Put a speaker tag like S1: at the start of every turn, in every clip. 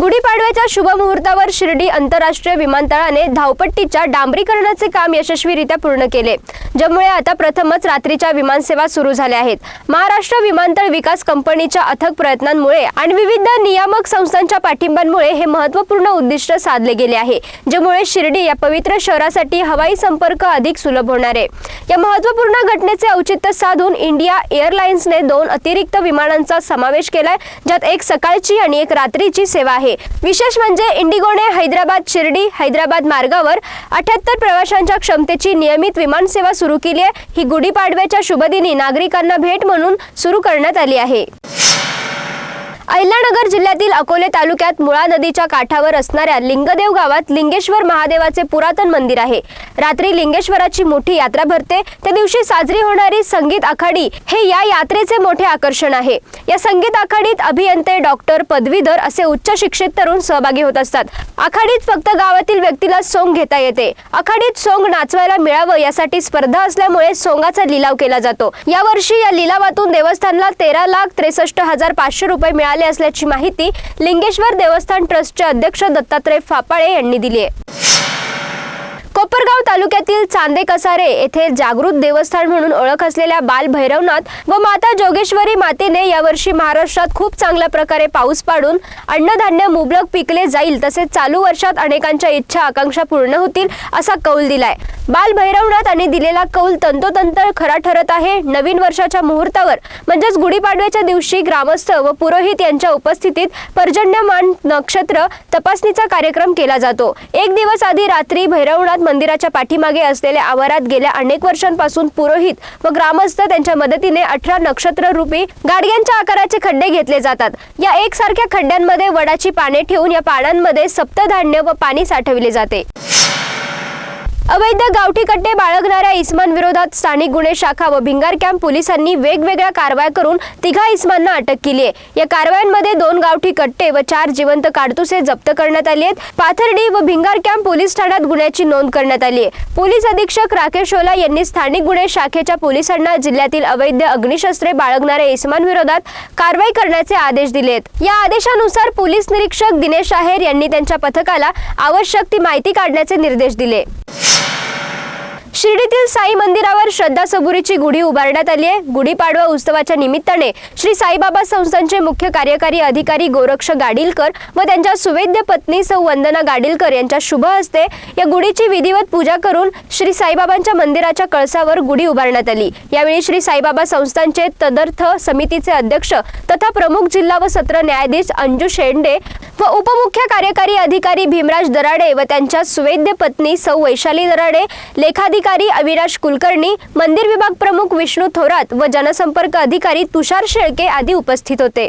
S1: गुढीपाडव्याच्या शुभ मुहूर्तावर शिर्डी आंतरराष्ट्रीय विमानतळाने धावपट्टीच्या डांबरीकरणाचे काम यशस्वीरित्या पूर्ण केले ज्यामुळे आता प्रथमच रात्रीच्या विमानसेवा सुरू झाल्या आहेत. महाराष्ट्र विमानतळ विकास कंपनीच्या अथक प्रयत्नांमुळे आणि विविध नियामक संस्थांच्या पाठिंब्यांमुळे हे महत्त्वपूर्ण उद्दिष्ट साधले गेले आहे ज्यामुळे शिर्डी या पवित्र शहरासाठी हवाई संपर्क अधिक सुलभ होणार आहे. या महत्त्वपूर्ण घटनेचे औचित्य साधून इंडिया एअरलाइन्सने दोन अतिरिक्त विमानांचा समावेश केलाय ज्यात एक सकाळची आणि एक रात्रीची सेवा आहे. विशेष म्हणजे इंडिगोने हैदराबाद शिर्डी हैदराबाद मार्गावर अठ्याहत्तर प्रवाशांच्या क्षमतेची नियमित विमान सेवा सुरू केली आहे. ही गुढीपाडव्याच्या शुभदिनी नागरिकांना भेट म्हणून सुरू करण्यात आली आहे. अहिल्यानगर जिल्ह्यातील अकोले तालुक्यात मुळा नदीच्या काठावर असणाऱ्या लिंगदेव गावात लिंगेश्वर महादेवाचे पुरातन मंदिर आहे. रात्री लिंगेश्वराची मोठी यात्रा भरते. त्या दिवशी साजरी होणारी संगीत आखाडी हे या यात्रेचे मोठे आकर्षण आहे. या संगीत आखाडीत अभियंते डॉक्टर पदवीधर असे उच्च शिक्षित तरुण सहभागी होत असतात. आखाडीत फक्त गावातील व्यक्तीला सोंग घेता येते. आखाडीत सोंग नाचवायला मिळावं यासाठी स्पर्धा असल्यामुळे सोंगाचा लिलाव केला जातो. यावर्षी या लिलावातून देवस्थानला तेरा लाख त्रेसष्ट हजार पाचशे रुपये मिळाले असल्याची माहिती लिंगेश्वर देवस्थान ट्रस्टचे अध्यक्ष दत्तात्रय फापाळे यांनी दिली आहे. कोपरगाव तालुक्यातील चांदे कसारे येथे जागृत देवस्थान म्हणून ओळख असलेल्या बाल भैरवनाथ व माता जोगेश्वरी मातेने यावर्षी महाराष्ट्रात खूप चांगल्या प्रकारे पाऊस पाडून अन्नधान्य मुबलक पिकले जाईल तसेच चालू वर्षात अनेकांच्या इच्छा आकांक्षा पूर्ण होतील असा कौल दिलाय. बाल भैरवनाथ आणि दिलेला कौल तंतोतंत खरा ठरत आहे. नवीन वर्षाच्या मुहूर्तावर म्हणजेच गुढीपाडव्याच्या दिवशी ग्रामस्थ व पुरोहित यांच्या उपस्थितीत पर्जन्यमान नक्षत्र तपासणीचा कार्यक्रम केला जातो. एक दिवस आधी रात्री भैरवनाथ मंदिराच्या पाठीमागे असलेल्या आवारात गेल्या अनेक वर्षांपासून पुरोहित व ग्रामस्थ त्यांच्या मदतीने अठरा नक्षत्र रूपी गाडग्यांच्या आकाराचे खड्डे घेतले जातात. या एकसारख्या खड्ड्यांमध्ये वडाची पाने ठेवून या पाण्यामध्ये सप्तधान्य व पाणी साठविले जाते. अवैध गावठी कट्टे बाळगणाऱ्या इस्मान विरोधात स्थानिक गुन्हे शाखा व भिंगार कॅम्प पोलिसांनी वेगवेगळ्या कारवाया करून तिघा इस्मांना अटक केली आहे. या कारवायांमध्ये दोन गावठी कट्टे व चार जिवंत काडतुसे जप्त करण्यात आली आहेत. पाथर्डी व भिंगार कॅम्प पोलीस ठाण्यात गुन्ह्याची नोंद करण्यात आली आहे. पोलीस अधीक्षक राकेश ओला यांनी स्थानिक गुन्हे शाखेच्या पोलिसांना जिल्ह्यातील अवैध अग्निशस्त्रे बाळगणाऱ्या इस्मान विरोधात कारवाई करण्याचे आदेश दिले आहेत. या आदेशानुसार पोलीस निरीक्षक दिनेश आहेर यांनी त्यांच्या पथकाला आवश्यक ती माहिती काढण्याचे निर्देश दिले. शिर्डीतील साई मंदिरावर श्रद्धा सबुरीची गुढी उभारण्यात आली आहे. गुढीपाडवा उत्सवाच्या निमित्ताने श्री साईबाबा संस्थांचे मुख्य कार्यकारी अधिकारी गोरक्ष गाडीलकर व त्यांच्या सुवेद्य पत्नी सौ वंदना गाडीलकर यांच्या शुभ हस्ते या गुढीची विधिवत पूजा करून श्री साईबाबांच्या मंदिराच्या कळसावर गुढी उभारण्यात आली. यावेळी श्री साईबाबा संस्थांचे तदर्थ समितीचे अध्यक्ष तथा प्रमुख जिल्हा व सत्र न्यायाधीश अंजू शेंडे व उपमुख्य कार्यकारी अधिकारी भीमराज दराडे व त्यांच्या सुवेद्य पत्नी सौ वैशाली दराडे लेखाधिकारी अविराज कुलकर्णी मंदिर विभाग प्रमुख विष्णू थोरात व जनसंपर्क अधिकारी तुषार शेळके आदी उपस्थित होते.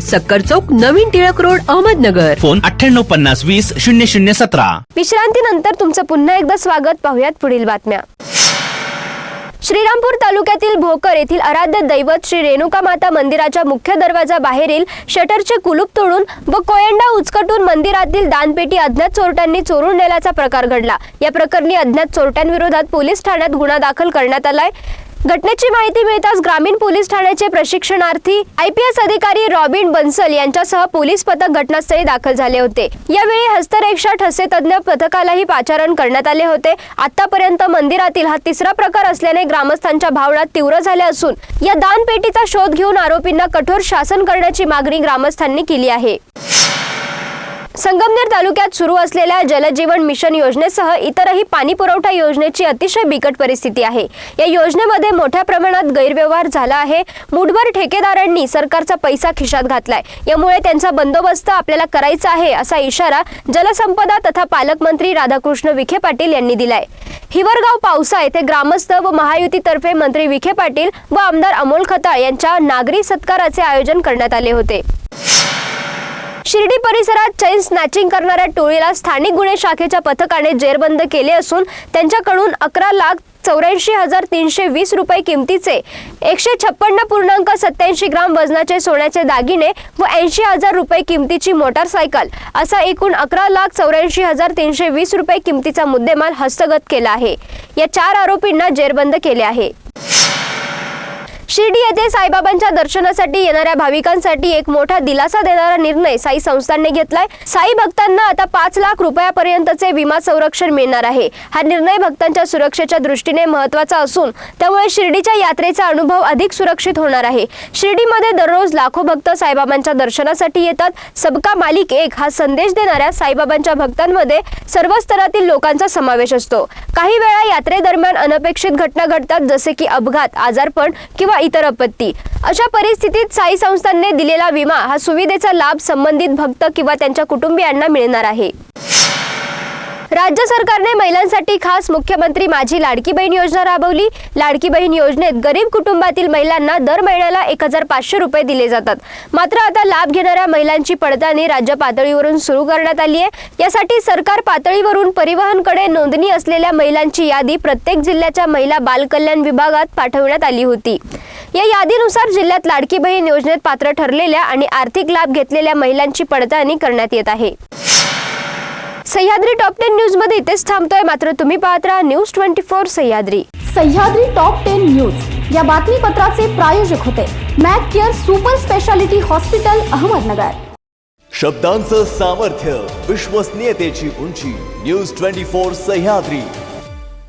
S2: सक्कर चौक नवीन टिळक रोड अहमदनगर.
S3: फोन अठ्ठ्याण्णव पन्नास वीस शून्य शून्य सतरा.
S1: विश्रांतीनंतर तुमचं पुन्हा एकदा स्वागत पाहुयात पुढील बातम्या. श्रीरामपूर तालुक्यातील भोकर येथील आराध्य दैवत श्री रेणुका माता मंदिराच्या मुख्य दरवाजा बाहेरील शटरचे कुलूप तोडून व कोयंडा उचकटून मंदिरातील दानपेटी अज्ञात चोरट्यांनी चोरून नेल्याचा प्रकार घडला. या प्रकरणी अज्ञात चोरट्यांविरोधात पोलीस ठाण्यात गुन्हा दाखल करण्यात आलाय. घटनेची माहिती मिळताच ग्रामीण पोलीस ठाण्याचे प्रशिक्षणार्थी आय पी एस अधिकारी रॉबिन बन्सल यांच्यासह पोलीस पथक घटनास्थळी दाखल झाले होते. यावेळी हस्तरेक्षा ठसे तज्ज्ञ पथकालाही पाचारण करण्यात आले होते. आतापर्यंत मंदिरातील हा तिसरा प्रकार असल्याने ग्रामस्थांच्या भावना तीव्र झाल्या असून या दानपेटीचा शोध घेऊन आरोपींना कठोर शासन करण्याची मागणी ग्रामस्थांनी केली आहे. संगमनेर तालुक्यात सुरू असलेल्या जलजीवन मिशन योजनेसह इतरही पाणी पुरवठा योजनेची अतिशय बिकट परिस्थिती आहे. या योजनेमध्ये मोठ्या प्रमाणात गैरव्यवहार झाला आहे. मुठभर ठेकेदारांनी सरकारचा पैसा खिशात घातलाय. यामुळे त्यांचा बंदोबस्त आपल्याला करायचा आहे असा इशारा जलसंपदा तथा पालकमंत्री राधाकृष्ण विखे पाटील यांनी दिलाय. हिवरगाव पावसा येथे ग्रामस्थ व महायुतीतर्फे मंत्री विखे पाटील व आमदार अमोल खताळ यांच्या नागरी सत्काराचे आयोजन करण्यात आले होते. शिर्डी परिसरात चैन स्नॅचिंग करणाऱ्या टोळीला स्थानिक गुन्हे शाखेच्या पथकाने जेरबंद केले असून त्यांच्याकडून अकरा लाख चौऱ्याऐंशी हजार तीनशे वीस रुपये किमतीचे एकशे छप्पन्न पूर्णांक सत्याऐंशी ग्राम वजनाचे सोन्याचे दागिने व ऐंशी हजार रुपये किमतीची मोटारसायकल असा एकूण अकरा लाख चौऱ्याऐंशी हजार तीनशे वीस रुपये किमतीचा मुद्देमाल हस्तगत केला आहे. या चार आरोपींना जेरबंद केले आहे. शिर्डी येथे साईबाबांच्या दर्शनासाठी येणाऱ्या भाविकांसाठी एक मोठा दिलासा देणारा निर्णय साई संस्थांनी घेतलाय. साई भक्तांना आता पाच लाख रुपयापर्यंतचे विमा संरक्षण मिळणार आहे. हा निर्णय भक्तांच्या सुरक्षेच्या दृष्टीने महत्त्वाचा असून त्यामुळे शिर्डीच्या यात्रेचा अनुभव अधिक सुरक्षित होणार आहे. शिर्डीमध्ये दररोज लाखो भक्त साईबाबांच्या दर्शनासाठी येतात. सबका मालिक एक हा संदेश देणाऱ्या साईबाबांच्या भक्तांमध्ये सर्व स्तरातील लोकांचा समावेश असतो. काही वेळा यात्रेदरम्यान अनपेक्षित घटना घडतात जसे की अपघात आजारपण किंवा इतर आपत्ती. अशा परिस्थितीत साई संस्थांनी दिलेला विमा हा सुविधेचा लाभ संबंधित भक्त किंवा त्यांच्या कुटुंबियांना मिळणार आहे. राज्य सरकारने महिलांसाठी खास मुख्यमंत्री माझी लाडकी बहीण योजना राबवली. लाडकी बहीण योजनेत गरीब कुटुंबातील महिलांना दर महिन्याला एक हजार पाचशे रुपये दिले जातात. मात्र आता लाभ घेणाऱ्या महिलांची पडताळणी राज्य पातळीवरून सुरू करण्यात आली आहे. यासाठी सरकार पातळीवरून परिवहनकडे नोंदणी असलेल्या महिलांची यादी प्रत्येक जिल्ह्याच्या महिला बालकल्याण विभागात पाठवण्यात आली होती. या यादीनुसार जिल्ह्यात लाडकी बहीण योजनेत पात्र ठरलेल्या आणि आर्थिक लाभ घेतलेल्या महिलांची पडताळणी करण्यात येत आहे. सह्याद्री टॉप टेन न्यूजमध्ये इथेच थांबतोय. मात्र तुम्ही पाहत राहा news twenty four Sahyadri.
S4: Sahyadri top ten news. या बातमीपत्राचे प्रायोजक होते Mac care super speciality hospital Ahmednagar.
S5: शब्दांचं सामर्थ्य विश्वसनीयतेची उंची. News twenty four Sahyadri.